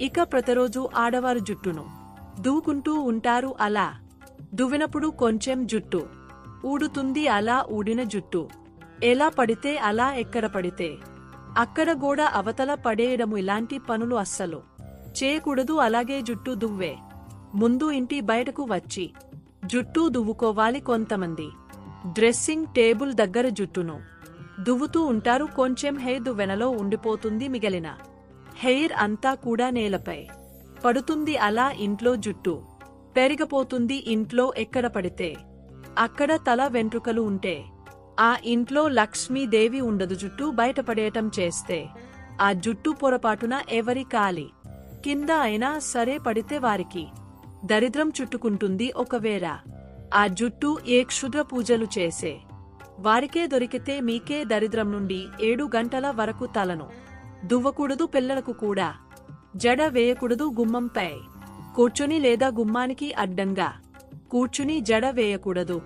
ఇక ప్రతిరోజు ఆడవారు జుట్టును. దూకుంటూ ఉంటారు అలా. దువ్వినప్పుడు కొంచెం జుట్టు. ఊడుతుంది అలా ఊడిన జుట్టు. ఎలా పడితే అలా ఎక్కడ పడితే. అక్కడ గోడ అవతల పడేయడము ఇలాంటి పనులు అస్సలు. చేయకూడదు అలాగే జుట్టు దువ్వే. ముందు ఇంటి బయటకు వచ్చి. జుట్టు దువ్వుకోవాలి కొంతమంది. డ్రెస్సింగ్ టేబుల్ దగ్గర జుట్టును. దువ్వుతూ ఉంటారు కొంచెం హే దువ్వెనలో ఉండిపోతుంది మిగిలిన. హెయిర్ అంతా కూడా నేలపై. పడుతుంది అలా ఇంట్లో జుట్టు. పెరిగపోతుంది ఇంట్లో ఎక్కడ పడితే. అక్కడ తల వెంట్రుకలు ఉంటే. ఆ ఇంట్లో లక్ష్మీదేవి ఉండదు జుట్టు బయటపడేయటం చేస్తే. ఆ జుట్టు పొరపాటున ఎవరి కాలి. కింద అయినా సరే పడితే వారికి. దరిద్రం చుట్టుకుంటుంది ఒకవేళ. ఆ జుట్టు ఏ క్షుద్ర పూజలు చేసే. వారికే దొరికితే మీకే దరిద్రం నుండి ఏడు గంటల వరకు తలను. దువ్వకూడదు పిల్లలకు కూడా. జడ వేయకూడదు గుమ్మంపై. కూర్చుని లేదా గుమ్మానికి అడ్డంగా. కూర్చుని జడ వేయకూడదు.